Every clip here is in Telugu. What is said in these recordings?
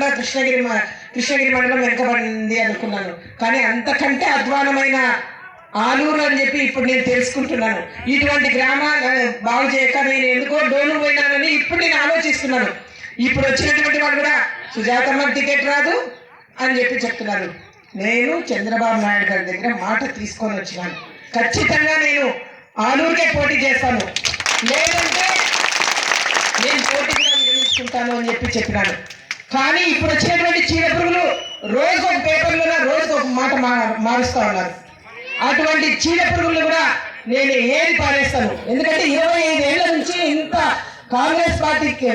కూడా కృష్ణగిరి కృష్ణగిరి మండలం వెనుకబడింది అనుకున్నాను. కానీ అంతకంటే అధ్వానమైన ఆలూరు అని చెప్పి ఇప్పుడు నేను తెలుసుకుంటున్నాను. ఇటువంటి గ్రామాలు బాగు చేయక నేను ఎందుకో డోను పోయినానని ఇప్పుడు నేను ఆలోచిస్తున్నాను. ఇప్పుడు వచ్చినటువంటి వాళ్ళు కూడా సుజాతమ్మ టికెట్ రాదు అని చెప్పి చెప్తున్నారు. నేను చంద్రబాబు నాయుడు గారి దగ్గర మాట తీసుకొని వచ్చినాను. ఖచ్చితంగా నేను ఆలూరుకే పోటీ చేస్తాను. లేదంటే నేను పోటీ కూడా అని చెప్పి చెప్పినాను. కానీ ఇప్పుడు వచ్చినటువంటి చీడ పురుగులు రోజు ఒక పేపర్లో రోజు ఒక మాట మా- మారుస్తా ఉన్నారు. అటువంటి చీడ పురుగులు కూడా నేను ఏది పారేస్తాను? ఎందుకంటే ఇరవై ఐదేళ్ళ నుంచి ఇంత కాంగ్రెస్ పార్టీకి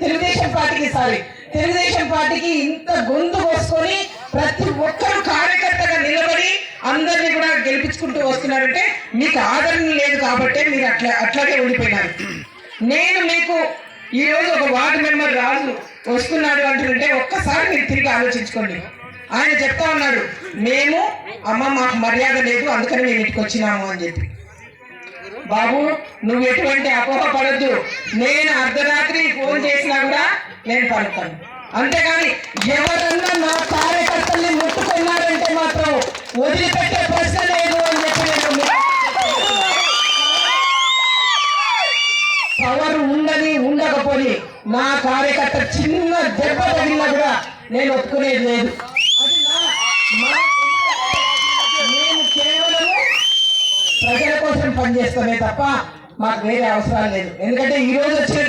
తెలుగుదేశం పార్టీకి సారీ తెలుగుదేశం పార్టీకి ఇంత గొంతు కోసుకొని ప్రతి ఒక్కరు కార్యకర్తగా నిలబడి అందరినీ కూడా గెలిపించుకుంటూ వస్తున్నారంటే మీకు ఆదరణ లేదు కాబట్టి మీరు అట్లా అట్లాగే ఉండిపోయినారు. నేను మీకు ఈ రోజు ఒక వార్డు మెంబర్ రాజు వస్తున్నాడు అంటుంటే ఒక్కసారి మీరు తిరిగి ఆలోచించుకోండి. ఆయన చెప్తా ఉన్నాడు మేము అమ్మ మాకు మర్యాద లేదు అందుకని మేము ఇంటికి వచ్చినాము అని చెప్పి. బాబు నువ్వు ఎటువంటి అపోహ పడద్దు. నేను అర్ధరాత్రి ఫోన్ చేసినా కూడా నేను పలుకుతాను అంతేగాని ఎవరన్నా నా కార్యకర్తల్ని ముట్టుకున్నారంటే మాత్రం వదిలిపెట్టే ప్రశ్న లేదు అని చెప్పి నేను పవర్ ఉందని ఒప్పుకొని నా కార్యకర్త చిన్న దెబ్బ తగిలినా కూడా నేను ఒప్పుకునేది లేదు. నేను కేవలం ప్రజల కోసం పనిచేస్తామే తప్ప మాకు వేరే అవసరాలు లేదు. ఎందుకంటే ఈ రోజు వచ్చిన